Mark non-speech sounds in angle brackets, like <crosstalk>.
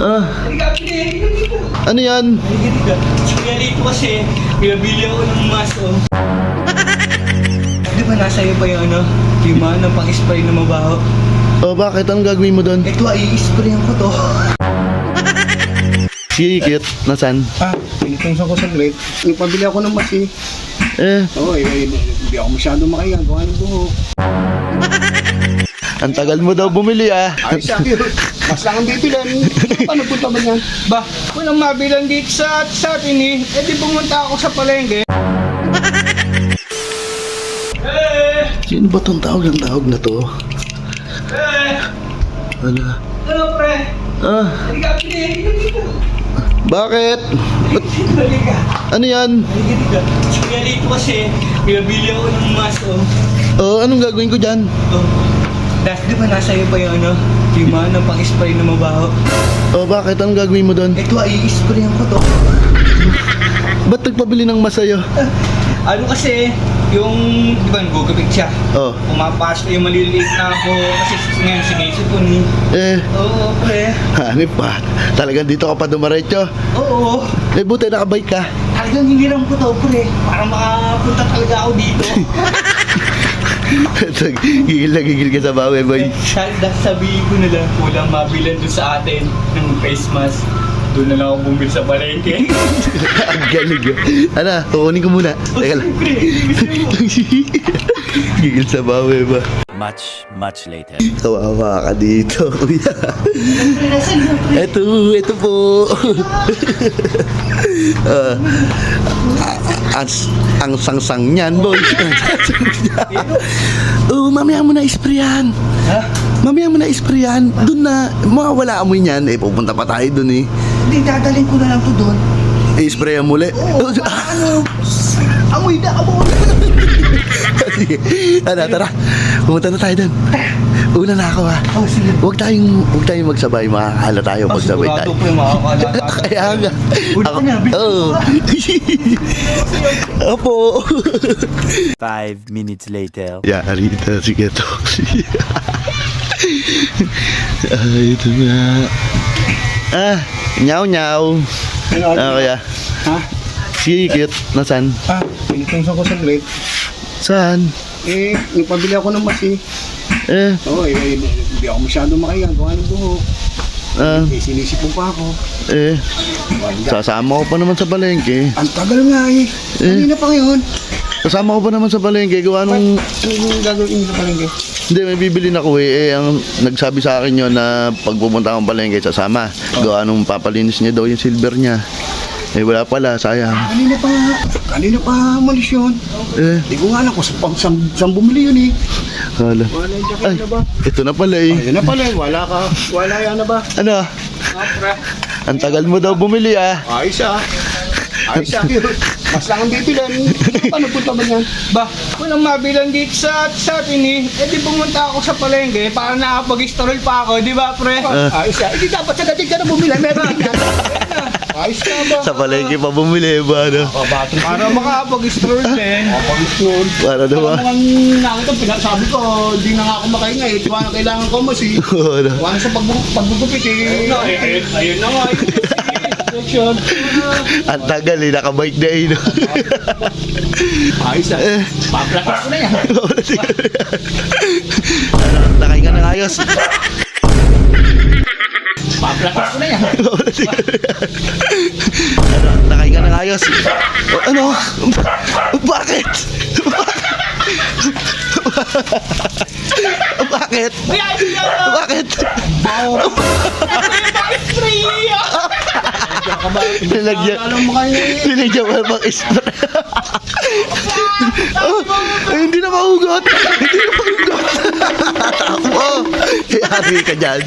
Ah, ano yan? Kaya dito kasi, pinabili ako ng mask, oh. Di ba nasa iyo pa yung ano? Yung mga ng pang-spray na mabaho? Oh, bakit? Anong gagawin mo doon? Ito ay i-sprayan ko to. <laughs> Si Kit, nasan? Ah, pinitong ko sa grade. Nagpabili ako ng masi. Eh, Oo, eh, eh, hindi ako masyado makayagawa ng buhok. Ang tagal mo daw bumili ah. Ay, sa akin, mas lang ang bibilin. Paano punta ba yan? Ba, walang mabilan dito sa, sa atin eh. Eh di pumunta ako sa palengke. Eh! Sino ba tong tawag ng tawag na to? Eh! Wala. Ano pre? Ah, Halika, pili. Dito. bakit? Ba't- Halika. ano yan? Halika, dito. Kaya dito kasi, pinabili ako ng mask, oh. Oh, anong gagawin ko dyan? Oh. Das, di ba nasa iyo pa yung ano? Yung mga ng pang-spray na mabaho? Oh, bakit? Anong gagawin mo doon? Ito ay i-sprayan ko to. Ba't nagpabili ng masayo? <laughs> Ano kasi, yung, di ba, gugapit siya. Oh, Pumapasok yung maliliit na ako kasi ngayon sinisipon eh. eh, Oo, pre. hanip pa. Talagang dito ka pa dumaretso. Oo. Eh, buti nakabike ka. Talagang hiniram ko to, pre. Para makapunta talaga ako dito. <laughs> gigil na gigil ka sa bawi, boy. Sa- Sabihin ko na lang, walang mabilan doon sa atin ng face mask. Doon na lang ako bumili sa palengke. <laughs> Ang galing ah. Ano, kukunin ko muna. Teka lang. Pre, gusto mo? <laughs> gigil sa bawi ba? Much, much later. Kawawa ka dito, <laughs> kuya. Ito, ito po. <laughs> Ah, ang, ang sangsang niyan, boy. <laughs> Oh, mamaya mo na isprayan. Ha? Mamaya mo na isprayan. Doon na, mawawala amoy niyan. Eh, pupunta pa tayo doon eh. Hindi, dadalhin ko na lang to doon. I-sprayan mo ulit. Oo, ano? Amoy na, amoy. Sige. Ano, tara. Pumunta na tayo doon. Una na ako ha. Oh, sige. Huwag tayong, huwag tayong magsabay. Makakala tayo pag sabay sigurado tayo. po yung makakala <laughs> Kaya nga. Una ka na, Oo. <laughs> Opo. Five minutes later. Yari na si Ketoxy. Ay, ito na. Ah, nyaw nyaw. Ano, Ah, kaya. Ha? Si Kit, nasan? Ah, pinitong ko sa grade. Saan? Eh, nagpabili ako ng masi. Eh, Oo, eh, eh, hindi ako masyado makayagawa ng buhok. ah, Eh, sinisipon pa ako. eh, sasama ko pa naman sa palengke. Ang tagal nga eh. Kanina pa ngayon. Sasama ko pa naman sa palengke. Gawa nung, Anong gagawin sa palengke? hindi, may bibili na ko eh. eh. Ang nagsabi sa akin yun na pag pumunta akong palengke, sasama. Gawa nung papalinis niya daw yung silver niya. Eh, wala pala, sayang. Kanina pa, kanina pa malis yun. Eh, Hindi ko nga alam kung saan, saan, saan bumili yun eh. wala. Wala yung Ay, jacket na ba? ito na pala eh. Ayun na pala, eh, wala ka. Wala yan na ba? Ano? Ang tagal mo daw bumili ah. Ayos ah. Ayos ah. Mas lang ang bibilin. Paano punta ba yan? Ba, walang mabilan dito sa, sa atin eh. Eh di pumunta ako sa palengke para nakapag-stroll pa ako, di ba pre? Ah. Ayos ah. Hindi dapat sa dating ka na bumili. Meron yan. Ayos ka ba? Sa palengke pa bumili ba ano? Para makapag-stroll din. Nun. Para daw ah. Mukhang nakita, pinasabi ko, hindi na nga ako makahinga eh. Diba na kailangan ko mas eh. Ano? Wala sa pagbu- paggugupit eh. Ayun, na nga. Ang tagal eh, nakabike na eh. no? Ayos ah. Eh, Paplakas ko na yan. ano, <laughs> nakahinga ng ayos. Paplakas ko na yan. <laughs> ano, nakahinga ng ayos. O, ano? Bakit? Bakit? Kaya hindi ako. Bakit? Spray! Nilagyan, nilagyan mo spray? oh, eh, hindi na mahugot. Hindi na mahugot. Takbo. Yari ka dyan.